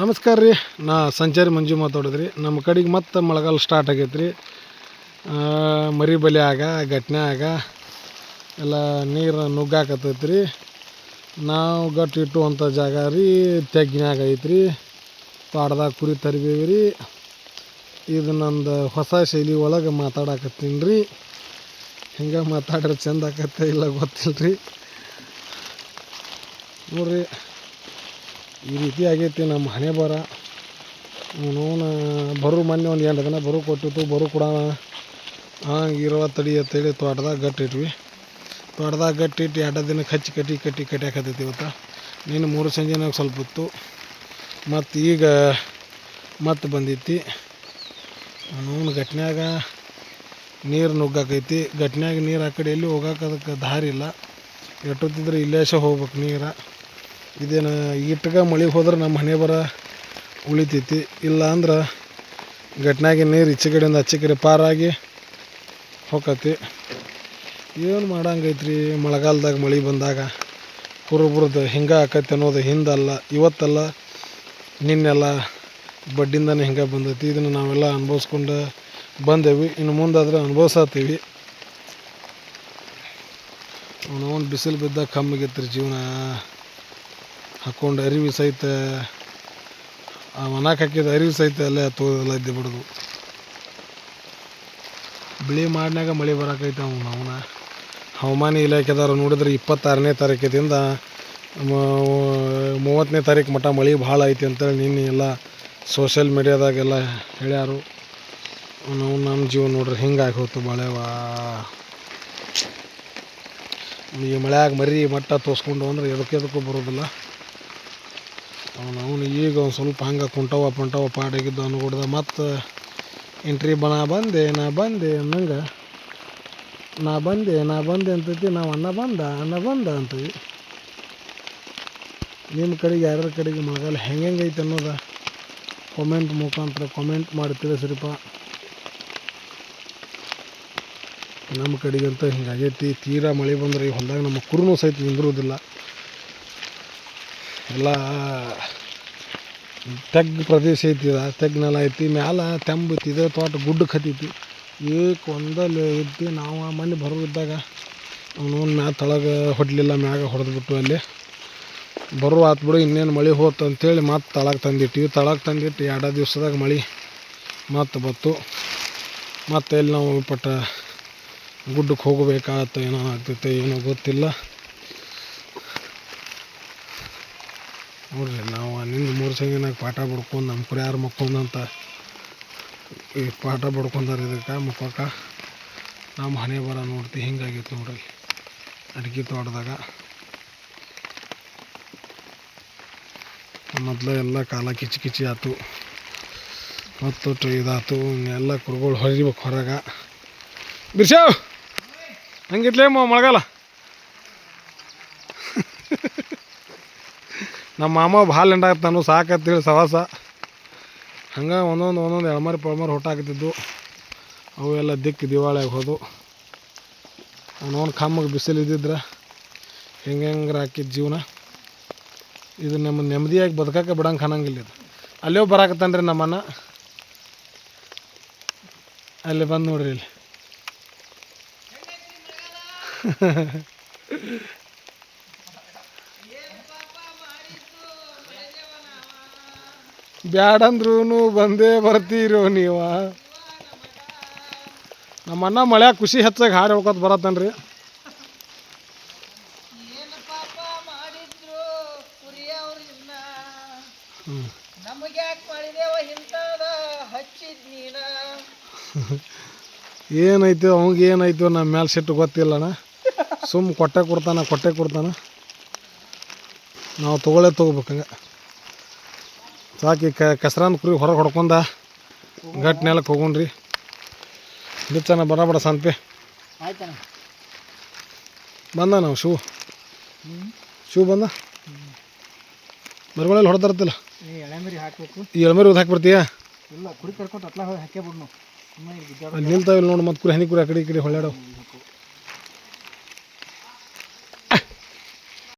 ನಮಸ್ಕಾರ ರೀ. ನಾ ಸಂಚಾರಿ ಮಂಜು ಮಾತಾಡಿದ್ರಿ. ನಮ್ಮ ಕಡೆಗೆ ಮತ್ತೆ ಮಳೆಗಾಲ ಸ್ಟಾರ್ಟ್ ಆಗೈತೆ ರೀ ಮರಿ ಬಲಿ ಆಗ ಘಟನೆ ಆಗ, ಎಲ್ಲ ನೀರು ನುಗ್ಗಾಕತ್ತೈತೆ ರೀ ನಾವು ಗಟ್ಟಿ ಇಟ್ಟುವಂಥ ಜಾಗ ರೀ ತೆಗ್ಗಿನಾಗ ಐತ್ರಿ. ಪಾಡ್ದಾಗ ಕುರಿ ತರಬೇವಿ ರೀ. ಇದು ನಂದು ಹೊಸ ಶೈಲಿ ಒಳಗೆ ಮಾತಾಡಕತ್ತೀನಿ ರೀ. ಹಿಂಗೆ ಮಾತಾಡ್ರೆ ಚಂದ ಆಕತ್ತೆ ಇಲ್ಲ ಗೊತ್ತಿಲ್ಲ ರೀ ನೋಡ್ರಿ. ಈ ರೀತಿ ಆಗೈತಿ ನಮ್ಮ ಹಣೆ ಬರ ನೋನ ಬರು ಮೊನ್ನೆ ಒಂದು ಎಂಟು ದಿನ ಬರು ಕೊಟ್ಟಿತ್ತು, ಬರು ಕೂಡ ಇರೋ ತಡಿ ಅಂತೇಳಿ ತೋಟದಾಗ ಗಟ್ಟಿಟ್ವಿ. ತೋಟದಾಗ ಗಟ್ಟಿಟ್ಟು ಎರಡು ದಿನ ಕಚ್ಚಿ ಕಟ್ಟಿ ಕಟ್ಟಿ ಕಟ್ಯಾಕತ್ತೈತಿ ಇವತ್ತು. ನೀನು ಮೂರು ಸಂಜೆನಾಗ ಸ್ವಲ್ಪ ಇತ್ತು ಮತ್ತು ಈಗ ಮತ್ತೆ ಬಂದೈತಿ. ಅವನವನ ಗಟ್ನ್ಯಾಗ ನೀರು ನುಗ್ಗಾಕೈತಿ. ಗಟ್ನ್ಯಾಗ ನೀರು ಆ ಕಡೆ ಎಲ್ಲಿ ಹೋಗಾಕ ಅದಕ್ಕೆ ದಾರಿ ಇಲ್ಲ. ಎಟ್ಟೊತ್ತಿದ್ರೆ ಇಲ್ಲೇಶ ಹೋಗ್ಬೇಕು ನೀರು. ಇದೇನು ಇಟ್ಟಗ ಮಳೆ ಹೋದ್ರೆ ನಮ್ಮ ಮನೆ ಬರ ಉಳಿತೈತಿ. ಇಲ್ಲ ಅಂದ್ರೆ ಗಟ್ನಾಗಿ ನೀರು ಈಚೆ ಕಡೆಯಿಂದ ಆಚೆ ಕಡೆ ಪಾರಾಗಿ ಹೋಗತಿ ಏನು ಮಾಡಂಗೈತ್ರಿ ಮಳೆಗಾಲದಾಗ ಮಳೆ ಬಂದಾಗ? ಕುರುಬ್ರದ್ದು ಹಿಂಗೆ ಆಕತಿ ಅನ್ನೋದು ಹಿಂದಲ್ಲ, ಇವತ್ತಲ್ಲ, ನಿನ್ನೆಲ್ಲ ಬಡ್ಡಿಂದನೇ ಹಿಂಗೆ ಬಂದೈತಿ. ಇದನ್ನು ನಾವೆಲ್ಲ ಅನುಭವಿಸ್ಕೊಂಡು ಬಂದೇವಿ. ಇನ್ನು ಮುಂದಾದ್ರೆ ಅನುಭವಿಸತ್ತೀವಿ ಅವನವನು ಬಿಸಿಲು ಬಿದ್ದಾಗ ಕಮ್ಮಿಗಿತ್ತು ಜೀವನ. ಹಾಕ್ಕೊಂಡು ಅರಿವಿ ಸಹಿತ, ಆ ಮನಕ್ಕೆ ಹಾಕಿದ ಅರಿವಿ ಸಹಿತ ಅಲ್ಲೇ ತೋದೆಲ್ಲ ಇದ್ದೆ ಬಿಡೋದು. ಬಿಳಿ ಮಾಡಿನಾಗ ಮಳೆ ಬರಾಕೈತೆ ಅವನು, ಅವನ. ಹವಾಮಾನ ಇಲಾಖೆದವ್ರು ನೋಡಿದ್ರೆ ಇಪ್ಪತ್ತಾರನೇ ತಾರೀಕಿಂದ ಮೂವತ್ತನೇ ತಾರೀಕು ಮಟ್ಟ ಮಳೆ ಭಾಳ ಐತಿ ಅಂತೇಳಿ ನಿನ್ನೆ ಎಲ್ಲ ಸೋಷಿಯಲ್ ಮೀಡ್ಯಾದಾಗೆಲ್ಲ ಹೇಳ್ಯಾರು. ನಾವು ನಮ್ಮ ಜೀವನ ನೋಡ್ರಿ ಹಿಂಗಾಗಿ ಹೋಯ್ತು ಮಳೆವಾ ಈ ಮಳೆಯಾಗ ಮರಿ ಮಟ್ಟ ತೋರಿಸ್ಕೊಂಡು ಅಂದ್ರೆ ಎದಕ್ಕೆ ಎದಕ್ಕೂ ಬರೋದಿಲ್ಲ. ಅವನು ಅವನು ಈಗ ಒಂದು ಸ್ವಲ್ಪ ಹಂಗೆ ಕುಂಟವ ಪಂಟವ ಪಾಡಾಗಿದ್ದು ಅನ್ಕೊಡ್ದ ಮತ್ತು ಎಂಟ್ರಿ ಬಣ ಬಂದೆ, ನಾ ಬಂದೆ ಅನ್ನಂಗೆ, ನಾ ಬಂದೆ ನಾ ಬಂದೆ ಅಂತೈತಿ, ನಾವು ಅನ್ನ ಬಂದ ಅನ್ನ ಬಂದ ಅಂತೀವಿ ನಿಮ್ಮ ಕಡೆಗೆ ಯಾರ್ಯಾರ ಕಡೆಗೆ ಮಳೆಗಾಲ ಹೆಂಗೆ ಐತೆ ಅನ್ನೋದ ಕಾಮೆಂಟ್ ಮುಖಾಂತರ ಕಾಮೆಂಟ್ ಮಾಡಿ ತಿಳಿಸ್ರಿಪ್ಪ. ನಮ್ಮ ಕಡೆಗಂತೂ ಹಿಂಗಾಗೈತಿ ತೀರಾ ಮಳೆ ಬಂದ್ರೆ ಈ ಹೊಲದಾಗ ನಮ್ಮ ಕುರುನೂ ಸಹಿತ ನಿಂದಿರೋದಿಲ್ಲ. ಎಲ್ಲ ತೆಗ್ ಪ್ರದೇಶ ಐತಿ ಇದು ತೆಗ್ ನೆಲ ಐತಿ, ಮ್ಯಾಲ ತೆಂಬಿತ್ತು ಇದು ತೋಟ ಗುಡ್ಡಕ್ಕೆ ಹತ್ತೈತಿ ಏಕ್ ಒಂದಲ್ಲಿ ಇದ್ದು ನಾವು ಮೊನ್ನೆ ಬರೋದಿದ್ದಾಗ ಅವನು ಮ್ಯಾಲ ತಳಗೆ ಹೊಡ್ಲಿಲ್ಲ, ಮ್ಯಾಗ ಹೊಡೆದ್ಬಿಟ್ಟು ಅಲ್ಲಿ. ಬರೋ ಆತು ಬಿಡು, ಇನ್ನೇನು ಮಳೆ ಹೋತು ಅಂತೇಳಿ ಮತ್ತೆ ತಳಗೆ ತಂದಿಟ್ಟಿವಿ. ತಳಗೆ ತಂದಿಟ್ಟು ಎರಡು ದಿವಸದಾಗ ಮಳೆ ಮತ್ತೆ ಬತ್ತು ಮತ್ತೆ ಇಲ್ಲಿ ನಾವು ಪಟ್ಟ ಗುಡ್ಡಕ್ಕೆ ಹೋಗಬೇಕಾಗತ್ತೆ ಏನೋ ಆಗ್ತೈತೆ, ಏನೋ ಗೊತ್ತಿಲ್ಲ. ನೋಡ್ರಿ, ನಾವು ಅಲ್ಲಿಂದ ಮೂರು ಸಂಗಿನಾಗ ಪಾಠ ಬಡ್ಕೊಂಡು ನಮ್ಮ ಕುರಿಯಾರು ಮಕ್ಕೊಂಡಂತ ಈ ಪಾಠ ಬಡ್ಕೊಂಡಾರ ಇದಕ್ಕೆ, ಮುಖಕ್ಕೆ. ನಮ್ಮ ಹಣೆ ಬರ ನೋಡ್ತಿ, ಹಿಂಗಾಗಿತ್ತು ನೋಡ್ರಿ. ಅಡಿಕೆ ತೋಟದಾಗ. ಮೊದಲು ಎಲ್ಲ ಕಾಲ ಕಿಚಿ ಕಿಚಿ ಆಯ್ತು ಮತ್ತು ಇದಾಯ್ತು ಎಲ್ಲ ಕುರುಗಳು ಹೊರಿಬೇಕು ಹೊರಗೆ. ಬಿರ್ಸಾವ್ ಹಂಗಿತ್ಲೇ ಮಳೆಗಾಲ. ನಮ್ಮ ಮಾಮ ಭಾಳ ಎಂಡಾಗತ್ತನು ಸಾಕತ್ತೇಳಿ ಸವಾಸ. ಹಂಗೆ ಒಂದೊಂದು ಒಂದೊಂದು ಎಳ್ಮರಿ ಪಳ್ಮರಿ ಹೊಟ್ಟಾಕತ್ತಿದ್ದು ಅವು ಎಲ್ಲ ದಿಕ್ಕು ದಿವಾಳಿಯಾಗಿ ಹೋದು ನೋಡಿ ಕಮ್ಮಗೆ ಬಿಸಿಲು ಇದ್ದಿದ್ರೆ ಹೆಂಗೆ ಹೆಂಗಾರ ಹಾಕಿದ ಜೀವನ. ಇದು ನಮ್ಮ ನೆಮ್ಮದಿಯಾಗಿ ಬದುಕಕ್ಕೆ ಬಿಡಂಗೆ ಕಾಣಂಗಿಲ್ಲ ಇದು. ಅಲ್ಲೇ ಬರಾಕತ್ತಾನ ನಮ್ಮನ್ನ ಅಲ್ಲಿ ಬಂದು ನೋಡ್ರಿ ಇಲ್ಲಿ. ಬ್ಯಾಡಂದ್ರೂ ಬಂದೇ ಬರ್ತೀರೋ ನೀವ? ನಮ್ಮ ಅಣ್ಣ ಮಳೆ ಖುಷಿ ಹೆಚ್ಚಾಗಿ ಹಾಡು ಹೇಳ್ಕೊತ ಬರತ್ತನ್ರಿ. ಏನೈತೋ ಅವಂಗೆ ಏನೈತೋ ನಮ್ಮ ಮೇಲೆ ಸಿಟ್ಟು ಗೊತ್ತಿಲ್ಲಣ್ಣ. ಸುಮ್ಮ ಕೊಟ್ಟೆ ಕೊಡ್ತಾನ ಕೊಟ್ಟೆ ಕೊಡ್ತಾನ. ನಾವು ತೊಗೊಳ್ಳೇ ತೊಗೋಬೇಕಂಗ. ಸಾಕಿ ಕ ಕಸರಾನ ಕುರಿ ಹೊರಗೆ ಹೊಡ್ಕೊಂಡ ಗಟ್ಟಿ ನೆಲಕ್ಕೆ ಹೋಗೋಣ್ರಿ. ಬಿಚ್ಚನ ಬಡ ಬಡ ಸಂಪೆ ಆಯ್ತಣ್ಣ. ಬಂದ ನಾವು ಶೂ. ಶೂ ಬಂದ? ಮರಗಳಲ್ಲಿ ಹೊಡೆದಿರ್ತಿಲ್ಲ ಈ ಎಳೆಮರಿ ಉದ್ ಹಾಕಿ ಬರ್ತೀಯ ಇಲ್ಲ ಕುರಿ ಕರ್ಕೊಂಡು ಅಟ್ಲ ಹಾಕೇ ಬಿಡ್ನು. ಸುಮ್ಮನೆ ಅಲ್ಲಿ ನಿಲ್ತಾವಿಲ್ಲ ನೋಡಿ ಮತ್ತೆ ಕುರಿ ಹನಿ ಕುರಿ ಆ ಕಡೆ ಈ ಕಡೆ ಹೊಳ್ಯಾಡವು.